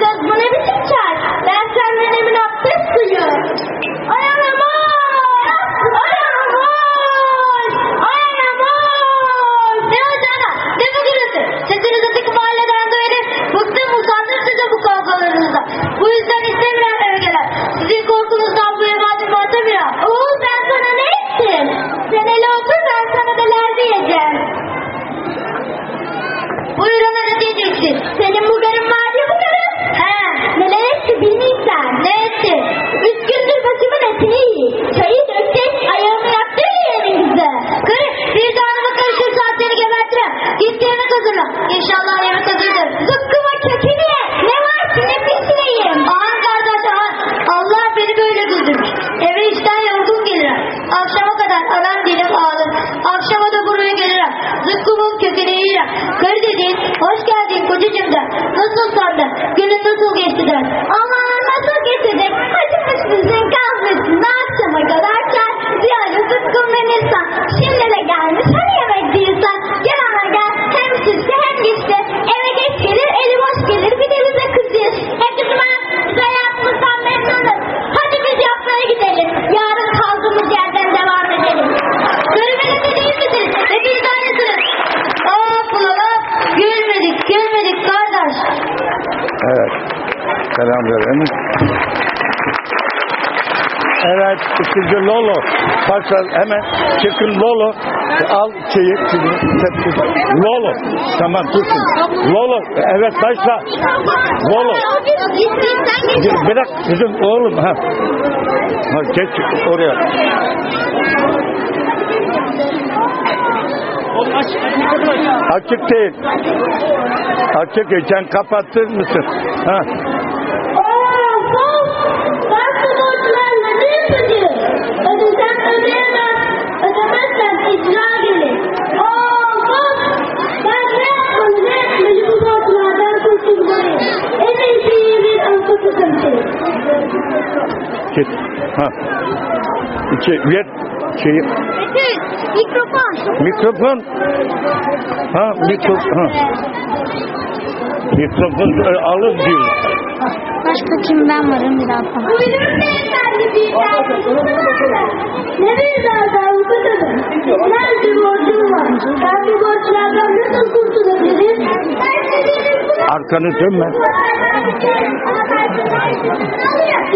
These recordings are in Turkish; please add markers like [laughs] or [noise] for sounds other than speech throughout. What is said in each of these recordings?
Kız bu ne biçim çay? Ben senden emin abdest suyu. Ay anamol! Ay anamol! Ay anamol! Ne oldu ana? Ne bu gürültü? Sizin uzadaki mahalleden de öyle bıktım usandım size bu kavgalarınıza. Bu yüzden istemiyorum eve gelen. Sizin korkunuzdan bu eve adım atamıyorum. Oğul ben sana ne ettim? Sen hele otur ben sana neler [laughs] tenemos que vardı. Günün nasıl geçti. Al selam verin. Evet, ikinci Lolo. Başlar hemen çıkın Lolo. Al şeyi, tepki. Lolo. Tamam, dursun. Lolo, evet başla. Lolo. Bırak bizim oğlum. Ha. ha geç oraya. Açık değil. Açık değil. Sen kapattın mısın? Ha. Git. Ha. İki, ver şeyi. Betül, mikrofon. Mikrofon. Ha, mikrofon. Ha. Mikrofon alıp diyor. Başka kim ben varım bir daha. Bu benim beyefendi bir daha. Ne bir daha avukat hanım? Nerede borcum var? Ben bu borçlardan nasıl kurtulabilirim? Arkanı dönme.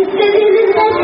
İstediğiniz beş